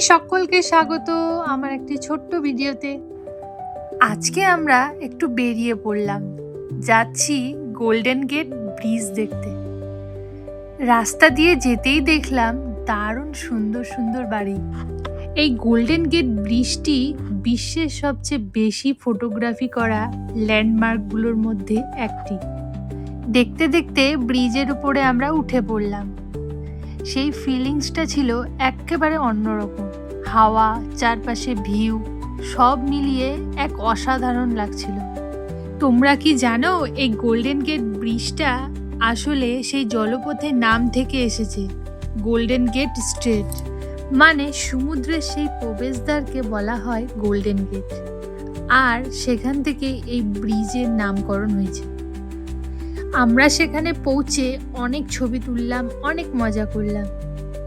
সকলকে স্বাগত আমার একটি ছোট্ট ভিডিওতে। আজকে আমরা একটু বেরিয়ে পড়লাম। যাচ্ছি গোল্ডেন গেট ব্রিজ দেখতে। রাস্তা দিয়ে যেতেই দেখলাম দারুণ সুন্দর সুন্দর বাড়ি। এই গোল্ডেন গেট ব্রিজটি বিশ্বের সবচেয়ে বেশি ফটোগ্রাফি করা ল্যান্ডমার্কগুলোর মধ্যে একটি। দেখতে দেখতে ব্রিজের উপরে আমরা উঠে পড়লাম। সেই ফিলিংসটা ছিল একেবারে অন্যরকম। হাওয়া, চারপাশে ভিউ সব মিলিয়ে এক অসাধারণ লাগছিল। তোমরা কি জানো এই গোল্ডেন গেট ব্রিজটা আসলে সেই জলপথের নাম থেকে এসেছে? গোল্ডেন গেট স্ট্রেট মানে সমুদ্রের সেই প্রবেশদ্বারকে বলা হয় গোল্ডেন গেট আর সেখান থেকে এই ব্রিজের নামকরণ হয়েছে। আমরা সেখানে পৌঁছে অনেক ছবি তুললাম, অনেক মজা করলাম।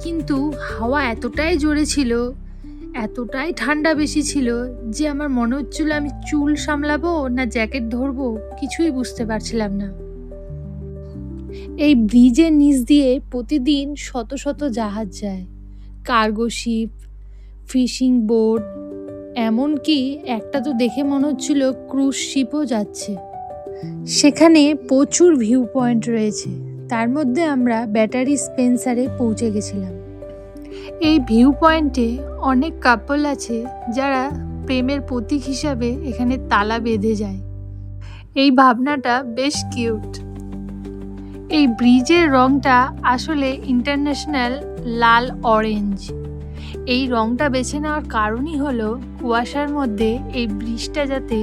কিন্তু হাওয়া এতটাই জোরে ছিল, এতটাই ঠান্ডা বেশি ছিল যে আমার মনে হচ্ছিল আমি চুল সামলাবো না জ্যাকেট ধরবো, কিছুই বুঝতে পারছিলাম না। এই ব্রিজের নিচ দিয়ে প্রতিদিন শত শত জাহাজ যায়, কার্গো শিপ, ফিশিং বোট, এমনকি একটা তো দেখে মনে হচ্ছিল ক্রুজ শিপও যাচ্ছে। সেখানে প্রচুর ভিউ পয়েন্ট রয়েছে। তার মধ্যে আমরা ব্যাটারি স্পেন্সারে পৌঁছে গেছিলাম। এই ভিউ পয়েন্টে অনেক কাপল আছে যারা প্রেমের প্রতীক হিসাবে এখানে তালা বেঁধে যায়। এই ভাবনাটা বেশ কিউট এই ব্রিজের রংটা আসলে ইন্টারন্যাশনাল লাল অরেঞ্জ এই রংটা বেছে নেওয়ার কারণই হলো কুয়াশার মধ্যে এই ব্রিজটা যাতে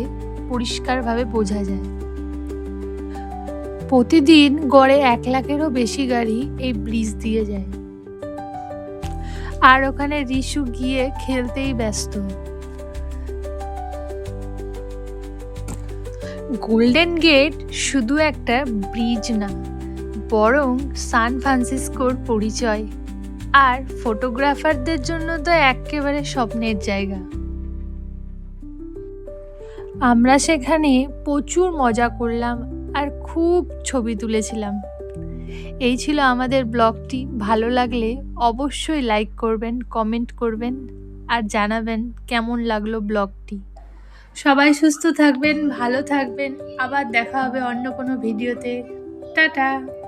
পরিষ্কারভাবে বোঝা যায়। প্রতিদিন গড়ে এক লাখেরও বেশি গাড়ি এই ব্রিজ দিয়ে যায়। আর ওখানে রিশু গিয়ে খেলতেই ব্যস্ত। গোল্ডেন গেট শুধু একটা ব্রিজ না, বরং সান ফ্রান্সিসকোর পরিচয়। আর ফটোগ্রাফারদের জন্য তো একেবারে স্বপ্নের জায়গা। আমরা সেখানে প্রচুর মজা করলাম আর খুব ছবি তুলেছিলাম। এই ছিল আমাদের ব্লগটি। ভালো লাগলে অবশ্যই লাইক করবেন কমেন্ট করবেন আর জানাবেন কেমন লাগল ব্লগটি। সবাই সুস্থ থাকবেন, ভালো থাকবেন। আবার দেখা হবে অন্য কোনো ভিডিওতে টাটা!